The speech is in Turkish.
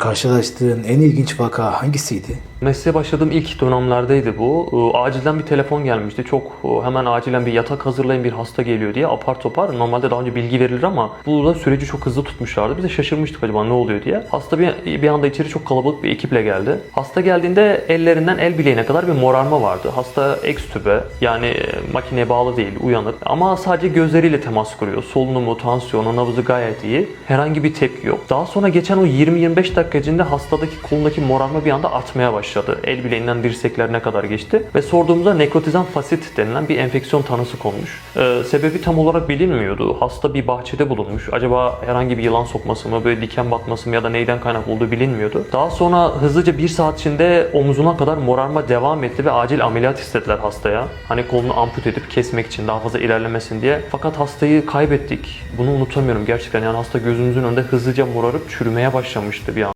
karşılaştığın en ilginç vaka hangisiydi? Mesleğe başladığım ilk dönemlerdeydi bu. Ee, Acilden bir telefon gelmişti. Çok e, hemen acilen bir yatak hazırlayın bir hasta geliyor diye apar topar. Normalde daha önce bilgi verilir ama burada süreci çok hızlı tutmuşlardı. Biz de şaşırmıştık acaba ne oluyor diye. Hasta bir, bir anda içeri çok kalabalık bir ekiple geldi. Hasta geldiğinde ellerinden el bileğine kadar bir morarma vardı. Hasta ekstübe yani e, makineye bağlı değil uyanık ama sadece gözleriyle temas kuruyor. Solunumu, tansiyonu, nabzı gayet iyi. Herhangi bir tepki yok. Daha sonra geçen o 20-25 dakika içinde hastadaki kolundaki morarma bir anda artmaya başladı. El bileğinden dirseklerine kadar geçti. Ve sorduğumuzda nekrotizan fasit denilen bir enfeksiyon tanısı konmuş. Ee, sebebi tam olarak bilinmiyordu. Hasta bir bahçede bulunmuş. Acaba herhangi bir yılan sokması mı, böyle diken batması mı ya da neyden kaynaklı olduğu bilinmiyordu. Daha sonra hızlıca bir saat içinde omzuna kadar morarma devam etti ve acil ameliyat istediler hastaya. Hani kolunu amput edip kesmek için daha fazla ilerlemesin diye. Fakat hastayı kaybettik. Bunu unutamıyorum gerçekten. Yani hasta gözümüzün önünde hızlıca morarıp çürümeye başlamıştı bir an.